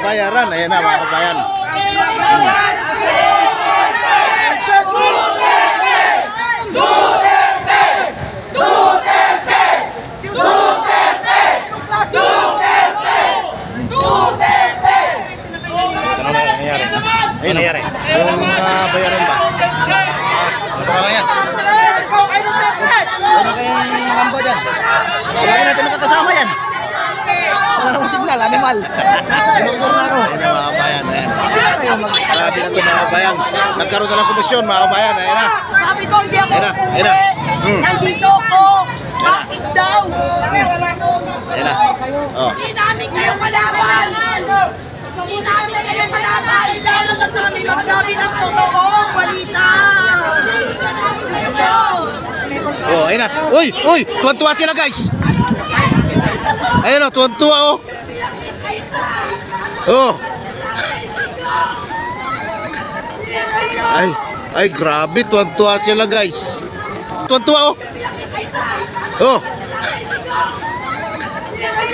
Ayan na mga kabayan. Ano na? Ayun. Yung uh, bayaran ba? Ito lang yan. Ano kayong namba dyan? Lagi natin nakakasama yan. Na ako. Ayan na mga kabayan. Ayan. Grabe na ito mga kabayan. Nagkaroon na ng komisyon mga kabayan. Ayan na. Sabi ko, hindi ako Ayun na, na. Hmm. Nandito ako. Bakit daw? Ayan na. Oh. Hindi namin kayo kalaban. Hindi namin kayo kalaban. Lalo na namin magsabi ng totoo, balita. Oh, ayun na. Uy, uy, tuwan-tuwa sila guys. Ayun oh, tuwan-tuwa oh. Oh. Ay, ay grabe, tuwan-tuwa sila guys. Tuwan-tuwa oh. Oh.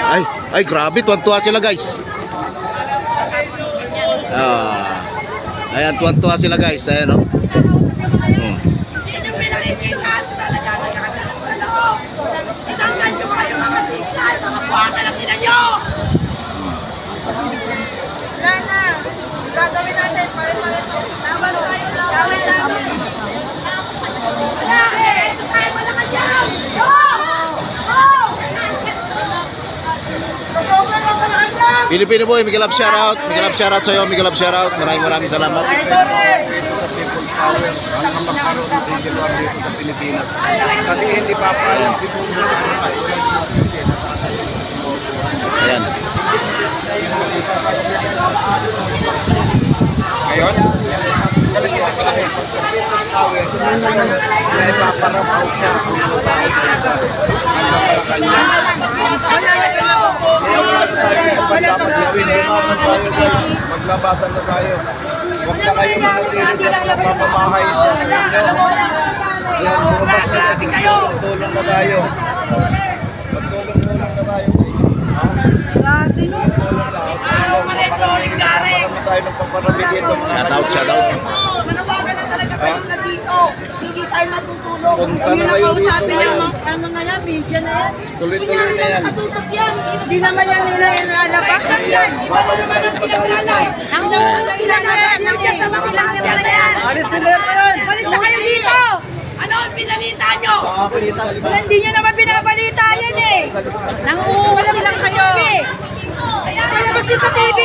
Ay, ay grabe, tuwan-tuwa sila guys. Ah. Ayan, tuwan-tuwa sila guys. Ayan oh. Hmm. Yun yung pinakikita talaga ng kakalaban ako. Tinanggal nyo kayo mga tingnan, mga buwaka lang nila nyo. Wala na. Gagawin natin. Pare-pare. Tama tayo lang. Gawin namin. Wala eh. Ito tayo malakas yan. Go! Go! Masobrang lang malakas yan. Pilipino boy, Miguel Love shoutout. Miguel Love shoutout sa'yo, Miguel Love shoutout. Maraming maraming salamat. sa People's Power ang magkaroon ng civil war dito sa Pilipinas. Kasi hindi papayag si Puno. Ayan. Ngayon, kalisita ko lang eh. Ay paparapaw niya ang mga sa kanya. Dapat gawin, tayo dyan. Maglabasan na tayo. Huwag na kayo manatili sa pamamahay dyan. Yan, na kasi tulong na tayo. Magtulong-tulong na tayo. Araw ka rin, Loring Gary. Marami tayo ng paparami dito. Shoutout, shoutout. Manawagan na talaga kayo na dito. Hindi tayo matutulog. Punta Kami na na kayo kausapin dito lang, ngayon. mga ano na yan, media na yan. Hindi na nakatutok yan. Hindi naman yan nila yung nalabas yan. Iba na naman ang pinaglalay. Ang naman sila na yan. Ang sila na yan. Alis sila yan. Alis na kayo dito. Ano ang pinalita nyo? Wala, Hindi nyo naman binabalita yan eh. Nanguha silang sa TV. Wala ba sa TV?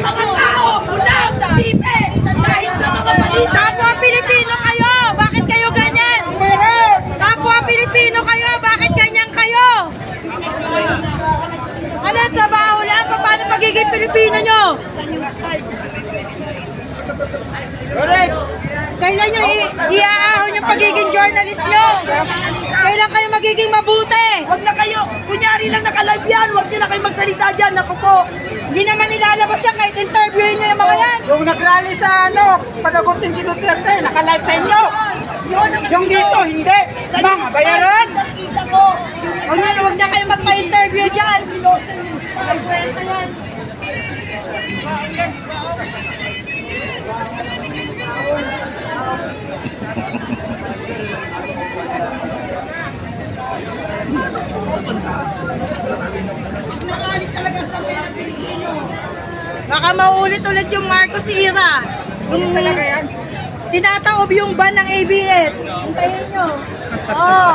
Mga tao, unang TV. Dahil sa mga balita. Kapwa Pilipino kayo. Bakit kayo ganyan? Kapwa Pilipino kayo. Bakit ganyan kayo? Ano, trabaho lang? Paano pagiging Pilipino nyo? Kailan nyo iaahon yung pagiging journalist nyo? Kailan kayo magiging mabuti? Huwag na kayo, kunyari lang nakalive yan, huwag nyo na kayo magsalita dyan, ako po. Hindi naman nilalabas yan kahit interviewin nyo yung mga yan. Yung nagrally sa ano, panagutin si Duterte, naka-live sa inyo. Yun Yung dito, hindi. Mga bayaran. Huwag na, huwag na kayo magpa-interview dyan. Ay, kwenta yan. Nakalit talaga sa mga Pilipino. Baka maulit ulit yung Marcos era. Yung tinataob yung ban ng ABS. Hintayin nyo. Oo.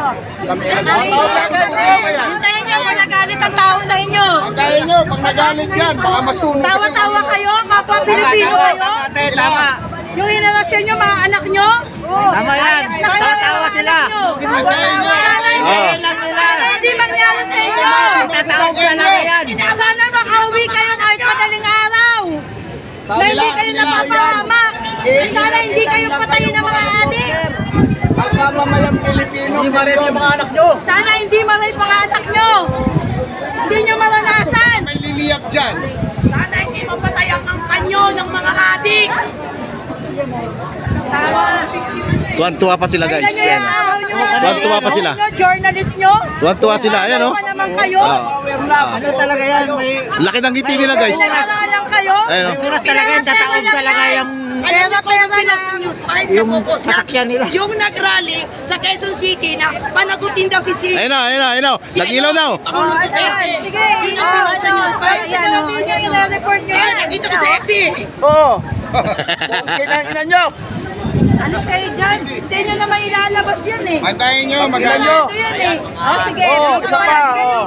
Hintayin nyo kung nagalit ang tao sa inyo. Dahil nyo, pag nagalit yan, baka masunog. Tawa-tawa kayo, kapwa Pilipino kayo. tama. Yung henerasyon nyo, mga anak nyo. Tama yan. Tawa-tawa sila. Sana hindi, Ah. sana hindi mangyari sa ka lang yan. Sana makauwi kayo kahit madaling araw. Na hindi kayo napapahamak. Sana hindi kayo patayin ng mga adik. Ang mamamayang Pilipino, hindi marin yung mga anak nyo. Sana hindi maray mga anak nyo. Hindi nyo maranasan. May liliyap dyan. Sana hindi mapatayak ang kanyo ng mga adik. Tama. Tuwan-tuwa pa sila guys. Ayan. Tuwan-tuwa pa sila. Nyo, journalist nyo? Tuwan-tuwa sila. Ayan, oh. Ano naman kayo? Ah. Ano talaga yan? May Laki ng ngiti nila, guys. Pinaralan kayo? Ayan, oh. oras talaga yan, tataon talaga yung Pera, pera na. yung sasakyan nila. Yung nag-rally sa Quezon City na panagutin daw si si Ayun na, ayun na, ayun na. Nag-ilaw na, oh. Pangulong Oh, Duterte. ayan. Sige. Yun ang pinost sa news. Ay, yan, oh. Yan, ina-report nyo yan. nakita ko sa FB. Oo. Kinang nyo. Ano kayo dyan? Hindi nyo naman ilalabas yan eh. Antayin nyo, Magalan nyo. Ito yan eh. Oh, sige. Oo, isa pa, oo.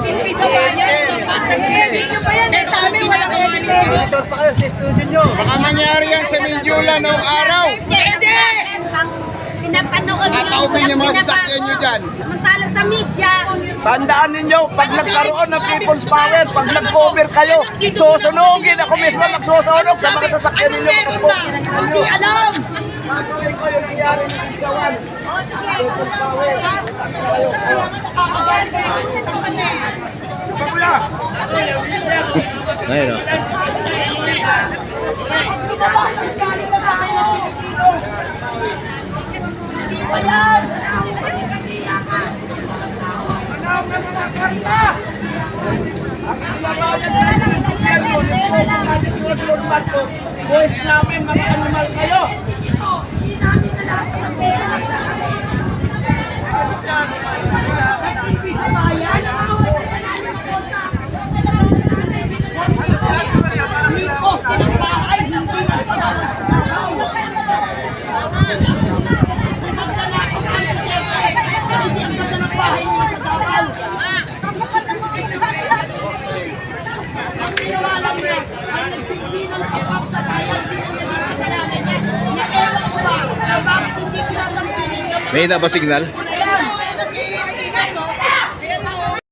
Silpi sa bayan, tapos nagsilbi. Hindi pa yan. Pero amin, wala kayo? Motor pa kayo sa studio nyo. Baka mangyari yan sa Mindula noong araw. Pwede! Pinapanood Tataukin yung mga sasakyan nyo dyan. Samantalang sa media. Tandaan ninyo, pag nagkaroon ng people's power, pag nag-cover kayo, susunugin ako mismo magsusunog sa mga sasakyan ninyo. Meron ba? Hindi alam. Ayun, oh. Boys namin, mga animal kayo. Lipos, kinagbahay, hindi na pa naman sa Davao. Maglalakos ang Duterte. Hindi ang ganda ng bahay niya sa Davao. Ang ginawa lang niya ay nagsilbi ng kapap sa bayan din ang naging kasalanan niya. Na ewan ko ba na bakit hindi tinatampilin niya May na ba signal? na